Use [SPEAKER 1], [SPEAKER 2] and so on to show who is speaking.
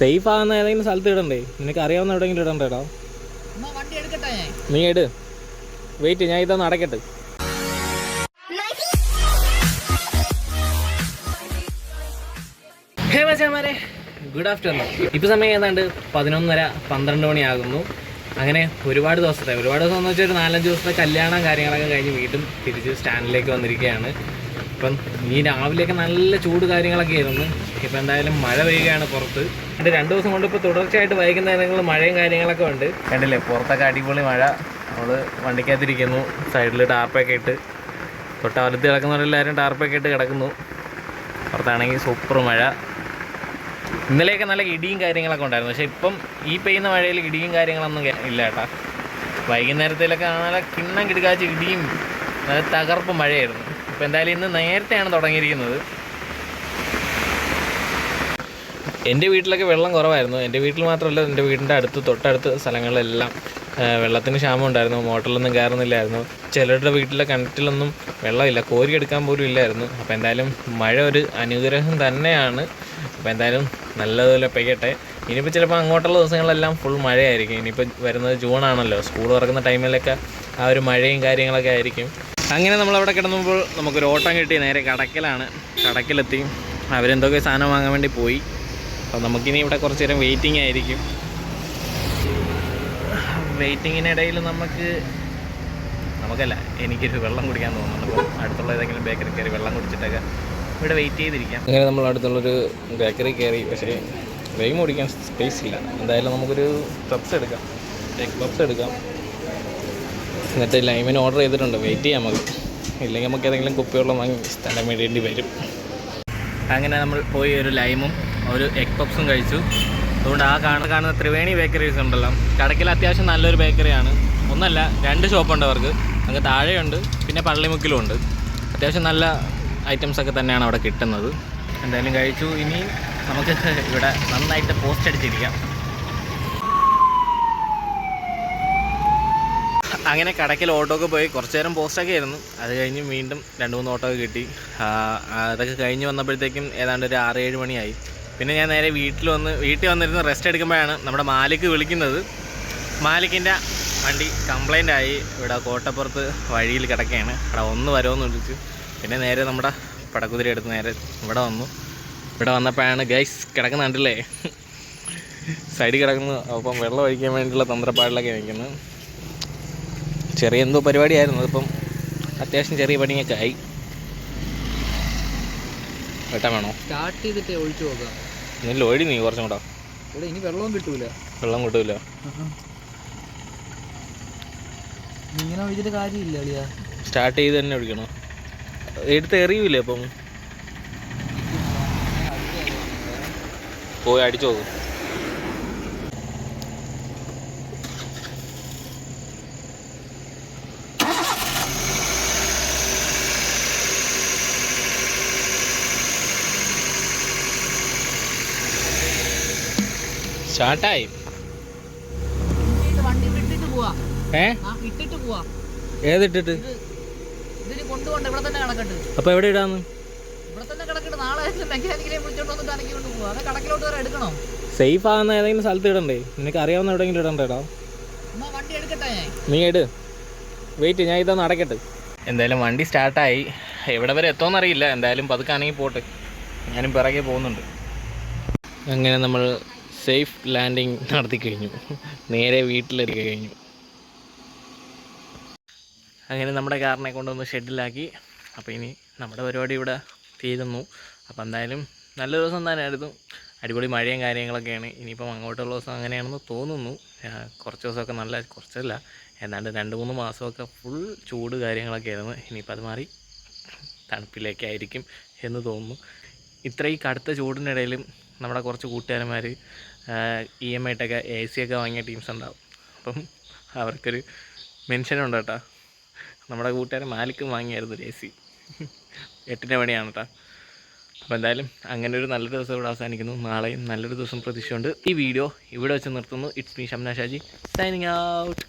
[SPEAKER 1] Safe ആകുന്ന ഏതെങ്കിലും സ്ഥലത്ത് ഇടണ്ടേ? നിനക്ക് അറിയാവുന്ന എവിടെയെങ്കിലും ഇടണ്ടേടാ? നീ ഇട്. വെയിറ്റ് ഞാൻ ഇതൊന്ന് അടയ്ക്കട്ടെ ഹേ മച്ചാമാരെ ഗുഡ് ആഫ്റ്റർനൂൺ ഇപ്പോൾ സമയം ഏതാണ്ട് പതിനൊന്നര പന്ത്രണ്ട് മണിയാകുന്നു. അങ്ങനെ ഒരുപാട് ദിവസത്തെ ഒരുപാട് ദിവസം എന്ന് വെച്ചാൽ ഒരു നാലഞ്ച് ദിവസത്തെ കല്യാണം കാര്യങ്ങളൊക്കെ കഴിഞ്ഞ് വീണ്ടും തിരിച്ച് സ്റ്റാൻഡിലേക്ക് വന്നിരിക്കുകയാണ്. ഇപ്പം ഈ രാവിലെയൊക്കെ നല്ല ചൂട് കാര്യങ്ങളൊക്കെ ആയിരുന്നു. ഇപ്പം എന്തായാലും മഴ പെയ്യുകയാണ് പുറത്ത്. എന്നിട്ട് രണ്ട് ദിവസം കൊണ്ട് ഇപ്പോൾ തുടർച്ചയായിട്ട് വൈകുന്നേരങ്ങളിൽ മഴയും കാര്യങ്ങളൊക്കെ ഉണ്ട്. കണ്ടില്ലേ പുറത്തൊക്കെ അടിപൊളി മഴ. നമ്മൾ വണ്ടിക്കകത്തിരിക്കുന്നു സൈഡിൽ ടാർപ്പൊക്കെ ഇട്ട്. തൊട്ട വലത്ത് കിടക്കുന്നവരെല്ലാവരും ടാർപ്പൊക്കെ ഇട്ട് കിടക്കുന്നു. പുറത്താണെങ്കിൽ സൂപ്പർ മഴ. ഇന്നലെയൊക്കെ നല്ല ഇടിയും കാര്യങ്ങളൊക്കെ ഉണ്ടായിരുന്നു. പക്ഷേ ഇപ്പം ഈ പെയ്യുന്ന മഴയിൽ ഇടിയും കാര്യങ്ങളൊന്നും ഇല്ല കേട്ടാ. വൈകുന്നേരത്തിലൊക്കെ ആണെങ്കിൽ കിണ്ണം കിടുക്കാച്ച് ഇടിയും നല്ല തകർപ്പ് മഴയായിരുന്നു. ഇപ്പം എന്തായാലും ഇന്ന് നേരത്തെയാണ് തുടങ്ങിയിരിക്കുന്നത്. എന്റെ വീട്ടിലൊക്കെ വെള്ളം കുറവായിരുന്നു. എന്റെ വീട്ടിൽ മാത്രമല്ല എന്റെ വീടിന്റെ അടുത്ത് തൊട്ടടുത്ത് സ്ഥലങ്ങളിലെല്ലാം വെള്ളത്തിന് ക്ഷാമം ഉണ്ടായിരുന്നു. മോട്ടറിലൊന്നും കയറുന്നില്ലായിരുന്നു. ചിലരുടെ വീട്ടിലെ കിണറ്റിലൊന്നും വെള്ളമില്ല. കോരി എടുക്കാൻ പോലും ഇല്ലായിരുന്നു. അപ്പോൾ എന്തായാലും മഴ ഒരു അനുഗ്രഹം തന്നെയാണ്. അപ്പോൾ എന്തായാലും നല്ലതുപോലെ പെയ്യട്ടെ. ഇനിയിപ്പോൾ ചിലപ്പോൾ അങ്ങോട്ടുള്ള ദിവസങ്ങളെല്ലാം ഫുൾ മഴയായിരിക്കും. ഇനിയിപ്പോൾ വരുന്നത് ജൂണാണല്ലോ സ്കൂൾ തുറക്കുന്ന ടൈമിലൊക്കെ ആ ഒരു മഴയും കാര്യങ്ങളൊക്കെ ആയിരിക്കും. അങ്ങനെ നമ്മളവിടെ കിടന്നപ്പോൾ നമുക്കൊരു ഓട്ടം കിട്ടി. നേരെ കടക്കലാണ്. കടക്കിലെത്തി. അവരെന്തൊക്കെ സാധനം വാങ്ങാൻ വേണ്ടി പോയി. അപ്പോൾ നമുക്കിനി ഇവിടെ കുറച്ച് നേരം വെയിറ്റിംഗ് ആയിരിക്കും. വെയിറ്റിങ്ങിനിടയിൽ നമുക്ക് നമുക്കല്ല എനിക്കൊരു വെള്ളം കുടിക്കാൻ തോന്നുന്നുണ്ട്. അപ്പോൾ അടുത്തുള്ള ഏതെങ്കിലും ബേക്കറി കയറി വെള്ളം കുടിച്ചിട്ടൊക്കെ ഇവിടെ വെയിറ്റ് ചെയ്തിരിക്കാം. അങ്ങനെ നമ്മൾ അടുത്തുള്ളൊരു ബേക്കറി കയറി. പക്ഷേ വെയിം ഓടിക്കാൻ സ്പേസ് ഇല്ല. എന്തായാലും നമുക്കൊരു പപ്സ് എടുക്കാം. എഗ് എടുക്കാം. എന്നിട്ട് ലൈമിന് ഓർഡർ ചെയ്തിട്ടുണ്ട്. വെയിറ്റ് ചെയ്യാം നമുക്ക്. ഇല്ലെങ്കിൽ നമുക്ക് ഏതെങ്കിലും കുപ്പിവെള്ളം വാങ്ങി സ്ഥലം വേണ്ടി വരും. അങ്ങനെ നമ്മൾ പോയി ഒരു ലൈമും ഒരു എഗ് പപ്സും കഴിച്ചു. അതുകൊണ്ട് ആ കാണുന്ന കാണുന്ന ത്രിവേണി ബേക്കറീസ് ഉണ്ടല്ലോ. കടക്കിൽ അത്യാവശ്യം നല്ലൊരു ബേക്കറിയാണ് ഒന്നല്ല രണ്ട് ഷോപ്പുണ്ട് അവർക്ക്. അങ്ങ് താഴെയുണ്ട് പിന്നെ പള്ളിമുക്കിലും ഉണ്ട്. അത്യാവശ്യം നല്ല ഐറ്റംസ് ഒക്കെ തന്നെയാണ് അവിടെ കിട്ടുന്നത്. എന്തായാലും കഴിച്ചു. ഇനി നമുക്ക് ഇവിടെ നന്നായിട്ട് പോസ്റ്റ് അടിച്ചിരിക്കാം. അങ്ങനെ കടക്കിൽ ഓട്ടോക്ക് പോയി കുറച്ച് നേരം പോസ്റ്റൊക്കെ ആയിരുന്നു. അത് കഴിഞ്ഞ് വീണ്ടും രണ്ട് മൂന്ന് ഓട്ടോ കിട്ടി. അതൊക്കെ കഴിഞ്ഞ് വന്നപ്പോഴത്തേക്കും ഏതാണ്ട് ഒരു ആറ് ഏഴ് മണിയായി. പിന്നെ ഞാൻ നേരെ വീട്ടിൽ വന്ന് വീട്ടിൽ വന്നിരുന്ന് റെസ്റ്റ് എടുക്കുമ്പോഴാണ് നമ്മുടെ മാലിക്ക് വിളിക്കുന്നത്. മാലിക്കിന്റെ വണ്ടി കംപ്ലൈന്റ് ആയി. ഇവിടെ കോട്ടപ്പുറത്ത് വഴിയിൽ കിടക്കുകയാണ്. അവിടെ ഒന്ന് വരുമെന്ന് വിളിച്ചു. പിന്നെ നേരെ നമ്മുടെ പടക്കുതിരി എടുത്ത് നേരെ ഇവിടെ വന്നു. ഇവിടെ വന്നപ്പോഴാണ് ഗൈസ് കിടക്കുന്നുണ്ടല്ലേ സൈഡിൽ കിടക്കുന്നു. അപ്പം വെള്ളം ഒഴിക്കാൻ വേണ്ടിയുള്ള തന്ത്രപ്പാടിലൊക്കെ നിൽക്കുന്നത് ചെറിയ എന്തോ പരിപാടിയായിരുന്നു. അതിപ്പം അത്യാവശ്യം ചെറിയ പണിയൊക്കെ ആയി. വെട്ടാൻ വേണോ?
[SPEAKER 2] സ്റ്റാർട്ട് ചെയ്തിട്ട് ഒഴിച്ചു നോക്കാം.
[SPEAKER 1] ഇന്നലെ ഒഴി നീ കുറച്ചും കൂടെ.
[SPEAKER 2] ഇവിടെ ഇനി വെള്ളവും കിട്ടൂല.
[SPEAKER 1] വെള്ളം കിട്ടൂല.
[SPEAKER 2] ഇങ്ങനെ ഒഴിച്ചിട്ട് കാര്യമില്ല അളിയാ.
[SPEAKER 1] സ്റ്റാർട്ട് ചെയ്ത് തന്നെ ഒഴിക്കണോ. എടുത്ത് എറിയൂലേ അപ്പം? പോയി അടിച്ചു നോക്കും സ്റ്റാർട്ടായി
[SPEAKER 2] വണ്ടി വിട്ടിട്ട് പോവാ
[SPEAKER 1] ഏ
[SPEAKER 2] ആ ഇട്ടിട്ട് പോവാ
[SPEAKER 1] ഏതിട്ടിട്ട്
[SPEAKER 2] ഇത് ഇതിന് കൊണ്ടുപോകണ്ട ഇവിടെ തന്നെ കിടക്കട്ട്
[SPEAKER 1] അപ്പോൾ എവിടെ ഇടാന്ന്
[SPEAKER 2] ഇവിടെ തന്നെ കിടക്കട്ട് നാളെ മെക്കാനിക്കിനെ വിളിച്ചോണ്ട് വന്നിട്ട് അനക്കി കൊണ്ട് പോവാ. അത് അപ്പൊ വരെ എടുക്കണോ?
[SPEAKER 1] സേഫ് ആകുന്ന ഏതെങ്കിലും സ്ഥലത്ത് ഇടണ്ടേ? നിനക്ക് അറിയാവുന്ന എവിടെയെങ്കിലും ഇടണ്ടേടാ
[SPEAKER 2] എന്നാ വണ്ടി എടുക്കട്ടെ? ഞാൻ
[SPEAKER 1] നീ ഇട്. വെയിറ്റ് ഞാൻ ഇതൊന്ന് അടയ്ക്കട്ടെ എന്തായാലും വണ്ടി സ്റ്റാർട്ടായി. എവിടെ വരെ എത്തോന്ന് അറിയില്ല. എന്തായാലും പതുക്കാണെങ്കിൽ പോട്ടെ. ഞാനും പിറകെ പോകുന്നുണ്ട്. അങ്ങനെ നമ്മൾ സേഫ് ലാൻഡിങ് നടത്തി കഴിഞ്ഞു. നേരെ വീട്ടിലെത്തി കഴിഞ്ഞു. അങ്ങനെ നമ്മുടെ കാറിനെ കൊണ്ടുവന്ന് ഷെഡിലാക്കി. അപ്പോൾ ഇനി നമ്മുടെ പരിപാടി ഇവിടെ തീരുന്നു. അപ്പോൾ എന്തായാലും നല്ല ദിവസം തന്നെയായിരുന്നു. അടിപൊളി മഴയും കാര്യങ്ങളൊക്കെയാണ്. ഇനിയിപ്പം അങ്ങോട്ടുള്ള ദിവസം അങ്ങനെയാണെന്ന് തോന്നുന്നു. കുറച്ച് ദിവസമൊക്കെ നല്ല കുറച്ചല്ല. ഏതാണ്ട് രണ്ട് മൂന്ന് മാസമൊക്കെ ഫുൾ ചൂട് കാര്യങ്ങളൊക്കെ ആയിരുന്നു ഇനിയിപ്പോൾ അത് മാറി തണുപ്പിലേക്കായിരിക്കും എന്ന് തോന്നുന്നു. ഇത്ര ഈ കടുത്ത ചൂടിനിടയിലും നമ്മുടെ കുറച്ച് കൂട്ടുകാരന്മാർ ഇ എം ആയിട്ടൊക്കെ എ സി ഒക്കെ വാങ്ങിയ ടീംസ് ഉണ്ടാവും. അപ്പം അവർക്കൊരു മെൻഷനുണ്ട് കേട്ടോ. നമ്മുടെ കൂട്ടുകാരൻ മാലിക്കും വാങ്ങിയായിരുന്നു ഒരു എ സി എട്ടിന്റെ പണിയാണ് കേട്ടോ അപ്പോൾ എന്തായാലും അങ്ങനെ ഒരു നല്ലൊരു ദിവസം ഇവിടെ അവസാനിക്കുന്നു. നാളെയും നല്ലൊരു ദിവസം പ്രതീക്ഷയുണ്ട്. ഈ വീഡിയോ ഇവിടെ വെച്ച് നിർത്തുന്നു. It's me Shamna Shaji. Signing out